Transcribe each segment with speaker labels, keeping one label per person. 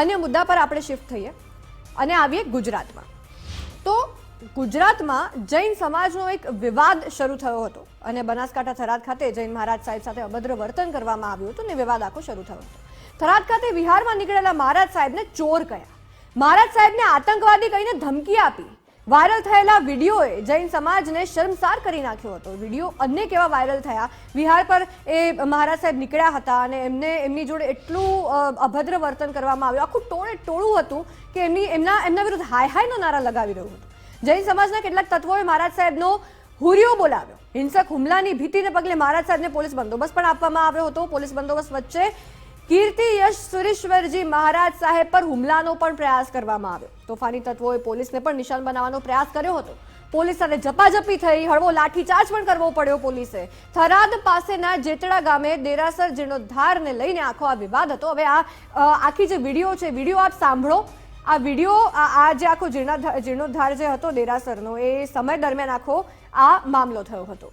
Speaker 1: અન્ય મુદ્દા પર આપણે શિફ્ટ થઈએ અને આવીએ ગુજરાતમાં. તો ગુજરાતમાં જૈન સમાજનો એક વિવાદ શરૂ થયો હતો અને બનાસકાંઠા થરાદ ખાતે જૈન મહારાજ સાહેબ સાથે અભદ્ર વર્તન કરવામાં આવ્યું હતું અને વિવાદ આખો શરૂ થયો હતો. થરાદ ખાતે વિહારમાં નીકળેલા મહારાજ સાહેબને ચોર કહ્યા મહારાજ સાહેબને આતંકવાદી કહીને ધમકી આપી. વાયરલ થયેલા વિડીયોએ જૈન સમાજને શર્મસાર કરી નાખ્યો હતો. વીડિયો અનેક એવા વાયરલ થયા? વિહાર પર એ મહારાજ સાહેબ નીકળ્યા હતા અને એમને એમની જોડે એટલું અભદ્ર વર્તન કરવામાં આવ્યું. આખું ટોળે ટોળું હતું કે એમની, એમના એમના વિરુદ્ધ હાય હાયનો નારા લગાવી રહ્યું હતું. જૈન સમાજના કેટલાક તત્વોએ મહારાજ સાહેબનો હુરિયો બોલાવ્યો. હિંસક હુમલાની ભીતિને પગલે મહારાજ સાહેબને પોલીસ બંદોબસ્ત પણ આપવામાં આવ્યો હતો. પોલીસ બંદોબસ્ત વચ્ચે કીર્તિ યશ સુરેશ્વરજી મહારાજ સાહેબ પર હુમલાનો પણ પ્રયાસ કરવામાં આવ્યો. તોફાની તત્વોએ પોલીસને પણ નિશાન બનાવવાનો પ્રયાસ કર્યો હતો. પોલીસ સાથે ઝપાઝપી થઈ હળવો લાઠીચાર્જ પણ કરવો પડ્યો પોલીસે. થરાદ પાસેના જેતડા ગામે દેરાસર જીર્ણોદ્ધારને લઈને આખો આ વિવાદ હતો. હવે આ આખી જે વીડિયો છે, વીડિયો આપ સાંભળો. આ વીડિયો, આ જે આખો જીર્ણોદ્ધાર જીર્ણોદ્ધાર જે હતો દેરાસરનો, એ સમય દરમિયાન આખો આ મામલો થયો હતો.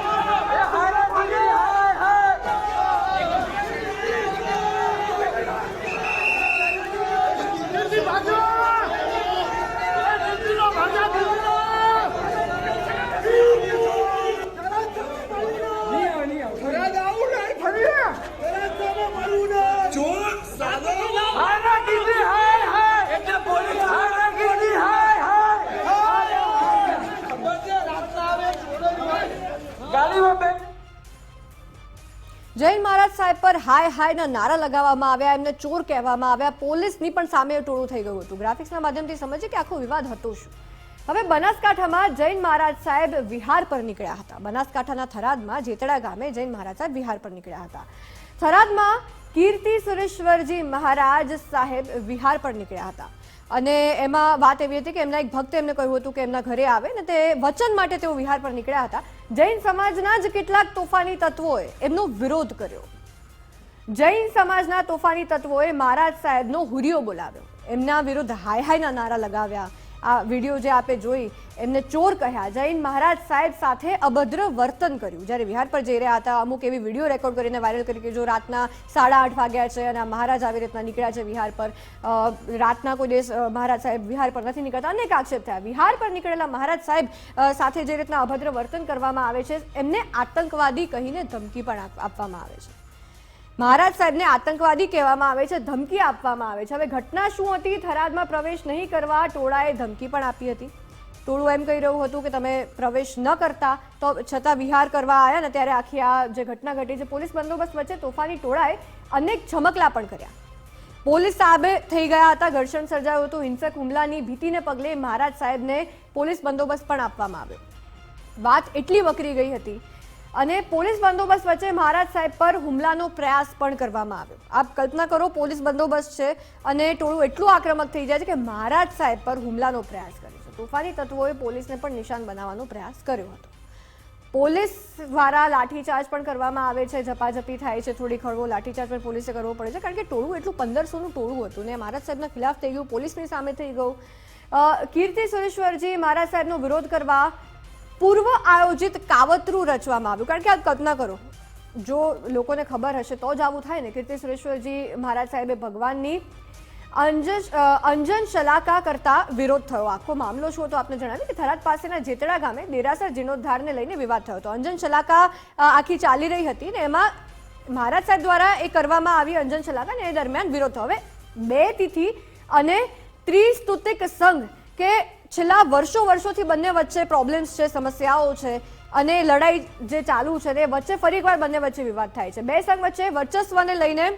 Speaker 1: સાહેબ પર હાય હાયના નારા લગાવવામાં આવ્યા, એમને ચોર કહેવામાં આવ્યા. પોલીસની પણ સામે ટોળું થઈ ગયું હતું. ગ્રાફિક્સના માધ્યમથી સમજીએ કે આખો વિવાદ હતો શું? હવે બનાસકાંઠામાં જૈન મહારાજ સાહેબ વિહાર પર નીકળ્યા હતા. બનાસકાંઠાના થરાદમાં જેતડા ગામે જૈન મહારાજ સાહેબ વિહાર પર નીકળ્યા હતા. થરાદમાં કીર્તિ સુરેશ્વરજી મહારાજ સાહેબ વિહાર પર નીકળ્યા હતા. અને એમાં વાત એવી હતી કે એમના એક ભક્તે એમને કહ્યું હતું કે એમના ઘરે આવે ને તે વચન માટે તેઓ વિહાર પર નીકળ્યા હતા. જૈન સમાજના જ કેટલાક તોફાની તત્વોએ એમનો વિરોધ કર્યો. જૈન સમાજના તોફાની તત્વોએ મહારાજ સાહેબનો હુરિયો બોલાવ્યો. એમના વિરુદ્ધ હાય હાયના નારા લગાવ્યા. આ વીડિયો જે આપે જોઈ, એમને ચોર કહ્યા. જૈન મહારાજ સાહેબ સાથે અભદ્ર વર્તન કર્યું. જ્યારે વિહાર પર જઈ રહ્યા હતા, અમુક એવી વીડિયો રેકોર્ડ કરીને વાયરલ કરી કે જો રાતના સાડા આઠ વાગ્યા છે અને આ મહારાજ આવી રીતના નીકળ્યા છે વિહાર પર રાતના કોઈ દિવસ મહારાજ સાહેબ વિહાર પર નથી નીકળતા. અનેક આક્ષેપ થયા. વિહાર પર નીકળેલા મહારાજ સાહેબ સાથે જે રીતના અભદ્ર વર્તન કરવામાં આવે છે, એમને આતંકવાદી કહીને ધમકી પણ આપ- આપવામાં આવે છે. મહારાજ સાહેબને આતંકવાદી કહેવામાં આવે છે, ધમકી આપવામાં આવે છે. હવે ઘટના શું હતી? થરાદમાં પ્રવેશ નહીં કરવા ટોળાએ ધમકી પણ આપી હતી. ટોળું એમ કહી રહ્યું હતું કે તમે પ્રવેશ ન કરતા, તો છતાં વિહાર કરવા આવ્યા ને ત્યારે આખી આ જે ઘટના ઘટી છે, પોલીસ બંદોબસ્ત વચ્ચે તોફાની ટોળાએ અનેક છમકલા પણ કર્યા. પોલીસ સાબે થઈ ગયા હતા, ઘર્ષણ સર્જાયું હતું. હિંસક હુમલાની ભીતિને પગલે મહારાજ સાહેબને પોલીસ બંદોબસ્ત પણ આપવામાં આવ્યો. વાત એટલી વકરી ગઈ હતી અને પોલીસ બંદોબસ્ત વચ્ચે મહારાજ સાહેબ પર હુમલાનો પ્રયાસ પણ કરવામાં આવ્યો. આપ કલ્પના કરો પોલીસ બંદોબસ્ત છે અને ટોળું એટલું આક્રમક થઈ જાય છે કે મહારાજ સાહેબ પર હુમલાનો પ્રયાસ કરે છે. તોફાની તત્વોએ પોલીસને પણ નિશાન બનાવવાનો પ્રયાસ કર્યો હતો. પોલીસ દ્વારા લાઠીચાર્જ પણ કરવામાં આવે છે, ઝપાઝપી થાય છે, થોડી ખળવો લાઠીચાર્જ પણ પોલીસે કરવો પડે છે કારણ કે ટોળું એટલું પંદરસોનું ટોળું હતું ને મહારાજ સાહેબના ખિલાફ થઈ ગયું, પોલીસની સામે થઈ ગયું. કીર્તિ સુરેશ્વરજી મહારાજ સાહેબનો વિરોધ કરવા પૂર્વ આયોજિત કાવતરું રચવામાં આવ્યું. કારણ કે આ કલ્પના કરો, જો લોકોને ખબર હશે તો જ આવું થાય ને. કીર્તિ સુરેશ્વરજી મહારાજ સાહેબે ભગવાનની અંજન શલાકા કરતા વિરોધ થયો. આખો મામલો શું હતો આપને જણાવ્યું કે થરાદ પાસેના જેતડા ગામે દેરાસર જીર્ણોદ્ધારને લઈને વિવાદ થયો હતો. અંજન શલાકા આખી ચાલી રહી હતી ને એમાં મહારાજ સાહેબ દ્વારા એ કરવામાં આવી અંજન શલાકા ને એ દરમિયાન વિરોધ થયો. હવે બે તિથિ અને ત્રિસ્તુતિક સંઘ કે છેલ્લા વર્ષો વર્ષોથી બંને વચ્ચે પ્રોબ્લેમ્સ છે સમસ્યાઓ છે અને લડાઈ જે ચાલુ છે તે વચ્ચે ફરી એકવાર બંને વચ્ચે વિવાદ થાય છે. બે સંઘ વચ્ચે વર્ચસ્વને લઈને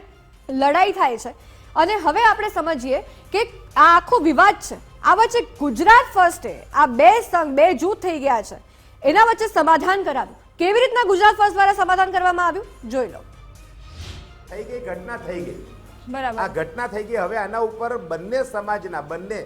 Speaker 1: લડાઈ થાય છે. અને હવે આપણે સમજીએ કે આ આખો વિવાદ છે. આ વચ્ચે ગુજરાત ફર્સ્ટે આ બે સંઘ બે જૂથ થઈ ગયા છે. એના વચ્ચે સમાધાન કરાવ્યું. કેવી રીતના ગુજરાત ફર્સ્ટ દ્વારા સમાધાન કરવામાં આવ્યું? જોઈ લો.
Speaker 2: થઈ ગઈ ઘટના થઈ ગઈ.
Speaker 1: બરાબર.
Speaker 2: આ ઘટના થઈ ગઈ. હવે આના ઉપર બંને સમાજના બંને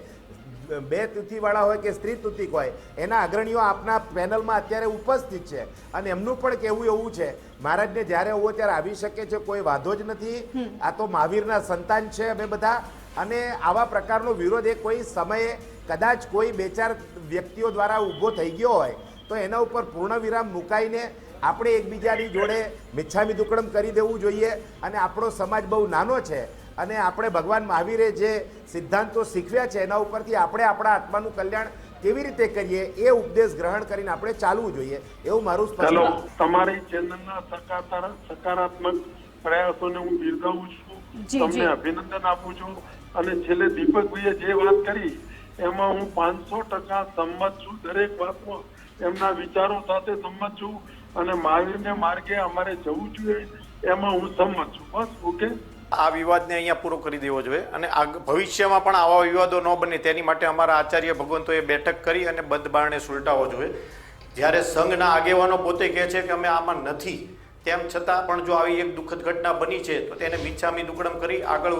Speaker 2: બે તુતિવાળા હોય કે સ્ત્રી તુતિક હોય એના અગ્રણીઓ આપના પેનલમાં અત્યારે ઉપસ્થિત છે. અને એમનું પણ કહેવું એવું છે મહારાજને જ્યારે હોવો ત્યારે આવી શકે છે કોઈ વાંધો જ નથી. આ તો મહાવીરના સંતાન છે અમે બધા. અને આવા પ્રકારનો વિરોધ એ કોઈ સમયે કદાચ કોઈ બે ચાર વ્યક્તિઓ દ્વારા ઊભો થઈ ગયો હોય તો એના ઉપર પૂર્ણ વિરામ મુકાઈને આપણે એકબીજાની જોડે મિચ્છામી દુકડમ કરી દેવું જોઈએ. અને આપણો સમાજ બહુ નાનો છે અને આપણે ભગવાન મહાવીરે જે સિદ્ધાંતો શીખવ્યા છે એના ઉપરથી આપણે આપણા આત્માનું કલ્યાણ કેવી રીતે કરીએ એ ઉપદેશ ગ્રહણ કરીને આપણે ચાલવું જોઈએ. એવું મારું
Speaker 3: ચાલો
Speaker 2: સ્પષ્ટ
Speaker 3: તમારી ચેનલના સકારાત્મક સકારાત્મક પ્રયાસોને હું બિરદાવું છું. તમને અભિનંદન આપું છું. અને છેલ્લે દીપકભાઈએ જે વાત કરી એમાં હું પાંચસો ટકા સંમત છું. દરેક વાતમાં એમના વિચારો સાથે સંમત છું. અને મહાવીરને માર્ગે અમારે જવું જોઈએ. એમાં હું સંમત છું. બસ ઓકે
Speaker 4: આ વિવાદને અહીંયા પૂરો કરી દેવો જોઈએ અને ભવિષ્યમાં પણ આવા વિવાદો ન બને તેની માટે અમારા આચાર્ય ભગવંતોએ બેઠક કરી અને બંધ બારણે સુલટાવવો જોઈએ. જ્યારે સંઘના આગેવાનો પોતે કહે છે કે અમે આમાં નથી, તેમ છતાં પણ જો આવી એક દુઃખદ ઘટના બની છે, તો તેને મિચ્છામી દુકડમ કરી આગળ